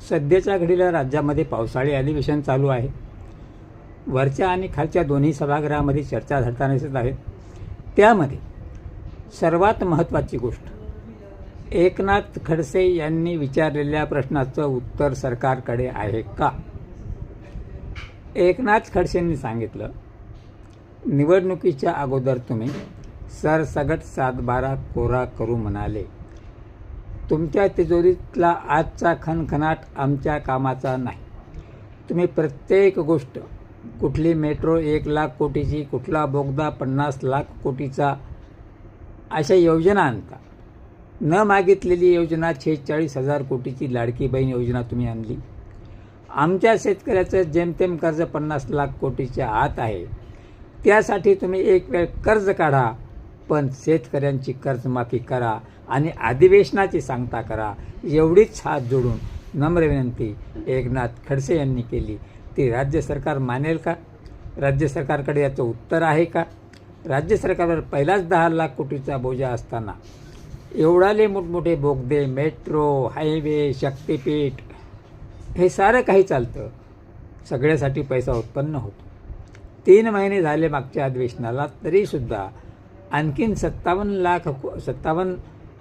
सध्याच्या घडीला राज्यामध्ये पावसाळी अधिवेशन चालू आहे. वरच्या आणि खालच्या दोन्ही सभागृहामध्ये चर्चा झडताना दिसत आहेत त्यामध्ये सर्वात महत्त्वाची गोष्ट एकनाथ खडसे यांनी विचारलेल्या प्रश्नाचं उत्तर सरकारकडे आहे का? एकनाथ खडसेंनी सांगितलं निवडणुकीच्या अगोदर तुम्ही सरसगट सातबारा कोरा करू म्हणाले. तुमच्या तिजोरीतला आजचा खणखणाट आमच्या कामाचा नाही. तुम्ही प्रत्येक गोष्ट कुठली मेट्रो एक लाख कोटीची कुठला बोगदा पन्नास लाख कोटीचा अशा योजना आणता. न मागितलेली योजना शेहेचाळीस हजार कोटीची लाडकी बहीण योजना तुम्ही आणली. आमच्या शेतकऱ्याचं जेमतेम कर्ज पन्नास लाख कोटीच्या आत आहे. त्यासाठी तुम्ही एक वेळ कर्ज काढा. पण शेतकऱ्यांची कर्जमाफी करा आणि अधिवेशनाची सांगता करा. एवढीच हात जोडून नम्र विनंती एकनाथ खडसे यांनी केली. ती राज्य सरकार मानेल का? राज्य सरकारकडे याचं उत्तर आहे का? राज्य सरकारवर पहिलाच दहा लाख कोटीचा बोजा असताना एवढाले मोठमोठे बोगदे मेट्रो हायवे शक्तीपीठ हे सारं काही चालतं. सगळ्यासाठी पैसा उत्पन्न होतो. तीन महिने झाले मागच्या अधिवेशनाला तरीसुद्धा आणखीन सत्तावन्न लाख को सत्तावन्न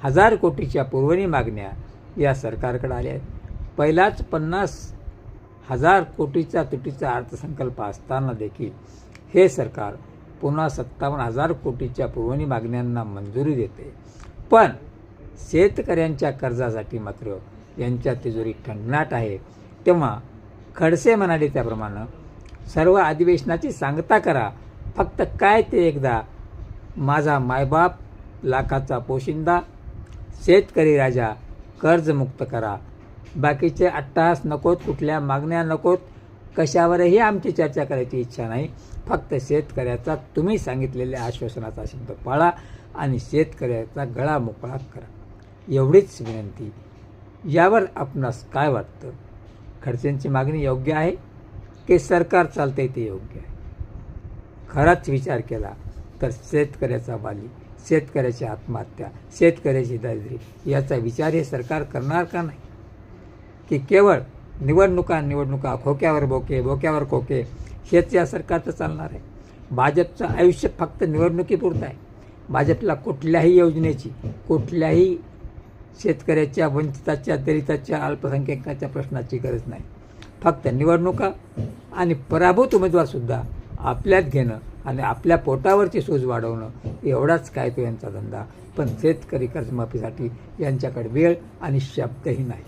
हजार कोटीच्या पुरवणी मागण्या या सरकारकडे आल्या आहेत. पहिलाच पन्नास हजार कोटीचा तुटीचा अर्थसंकल्प असताना देखील हे सरकार पुन्हा सत्तावन्न हजार कोटीच्या पुरवणी मागण्यांना मंजुरी देते. पण शेतकऱ्यांच्या कर्जासाठी मात्र यांच्या तिजोरी खंडनाट आहे. तेव्हा खडसे म्हणाले त्याप्रमाणे सर्व अधिवेशनाची सांगता करा. फक्त काय ते एकदा माझा मायबाप लाखाचा पोशिंदा शेतकरी राजा कर्जमुक्त करा. बाकीचे अट्टहास नकोत कुठल्या मागण्या नकोत कशावरही आमची चर्चा करायची इच्छा नाही. फक्त शेतकऱ्याचा तुम्ही सांगितलेल्या आश्वासनाचा शब्द पाळा आणि शेतकऱ्याचा गळा मोकळा करा. एवढीच विनंती. यावर आपणास काय वाटतं? खडसेंची मागणी योग्य आहे की सरकार चालते ते योग्य आहे? खराच विचार केला. तर शेतकऱ्याचा बाली शेतकऱ्याची आत्महत्या शेतकऱ्याची दारिद्र्य याचा विचार हे सरकार करणार का नाही? की केवळ निवडणुका निवडणुका खोक्यावर बोके बोक्यावर खोके हेच या सरकारचं चालणार आहे. भाजपचं आयुष्य फक्त निवडणुकीपुरतं आहे. भाजपला कुठल्याही योजनेची कुठल्याही शेतकऱ्याच्या वंचिताच्या दलिताच्या अल्पसंख्याकाच्या प्रश्नाची गरज नाही. फक्त निवडणुका आणि पराभूत उमेदवारसुद्धा आपल्यात घेणं आणि आपल्या पोटावरची सूज वाढवणं एवढाच काय तो यांचा धंदा. पण शेतकरी कर्जमाफीसाठी यांच्याकडे वेळ आणि शब्दही नाही.